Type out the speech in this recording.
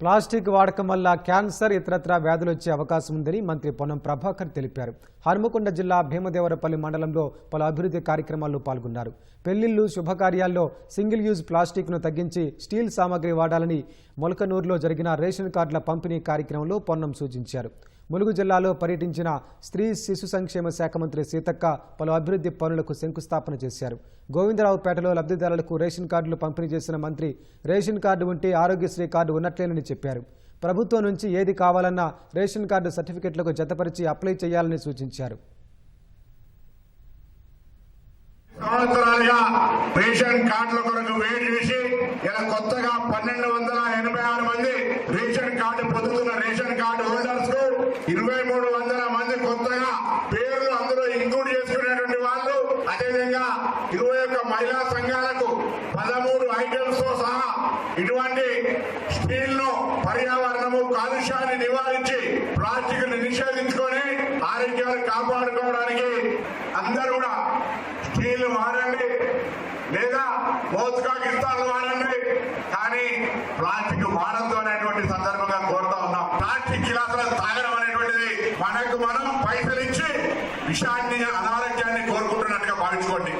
Plastic వాడకం వల్ల cancer ఇతరత్ర వ్యాధులు వచ్చే అవకాశం ఉందని మంత్రి పొన్నం ప్రభాకర్ తెలిపారు. హనుమకొండ జిల్లా భీమదేవరపల్లి మండలంలో పలు అభివృద్ధి కార్యక్రమాల్లో పాల్గొన్నారు. పెళ్ళిళ్ళు శుభకార్యాల్లో సింగిల్ యూజ్ ప్లాస్టిక్ను తగ్గించి స్టీల్ సామాగ్రి వాడాలని మొలకనూరులో జరిగిన రేషన్ కార్డుల పంపిణీ కార్యక్రమంలో పొన్నం సూచించారు. ములుగు జిల్లాలో పర్యటించిన స్త్రీ శిశు సంక్షేమ శాఖ మంత్రి సీతక్క పలు అభివృద్ధి పనులకు శంకుస్థాపన చేశారు. గోవిందరావుపేటలో లబ్ధిదారులకు రేషన్ కార్డులు పంపిణీ చేసిన మంత్రి రేషన్ కార్డు ఉంటే ఆరోగ్యశ్రీ కార్డు ఉన్నట్లేనని చెప్పారు. ప్రభుత్వం నుంచి ఏది కావాలన్నా రేషన్ కార్డు సర్టిఫికెట్లకు జతపరిచి అప్లై చేయాలని సూచించారు. సంవత్సరాలుగా రేషన్ కార్డుల కొరకు వెయిట్ చేసి ఇలా కొత్తగా పన్నెండు వందల ఎనభై ఆరు మంది రేషన్ కార్డు పొందుతున్న రేషన్ కార్డు హోల్డర్స్కు ఇరవై మూడు వందల మంది కొత్తగా పేర్లు అందులో ఇంక్లూడ్ చేసుకునేటువంటి వాళ్ళు అదేవిధంగా ఇరవై ఒక్క మహిళా సంఘాలకు పదమూడు ఐటమ్స్తో సహా ఇటువంటి స్టీల్ను పర్యావరణము కాలుష్యాన్ని నివారించి ప్లాస్టిక్ని నిషేధించుకొని ఆరోగ్యాన్ని కాపాడుకోవడానికి అందరూ కూడా స్టీల్ వాడండి. లేదా మోత్కా గిస్తాలు వాడండి. కానీ ప్లాస్టిక్ వాడద్దు అనేటువంటి సందర్భంగా కోరుతా ఉన్నాం. ప్లాస్టిక్ గిలాసులు మనం పైసలు ఇచ్చి విషాన్ని అనారోగ్యాన్ని కోరుకుంటున్నట్టుగా భావించుకోండి.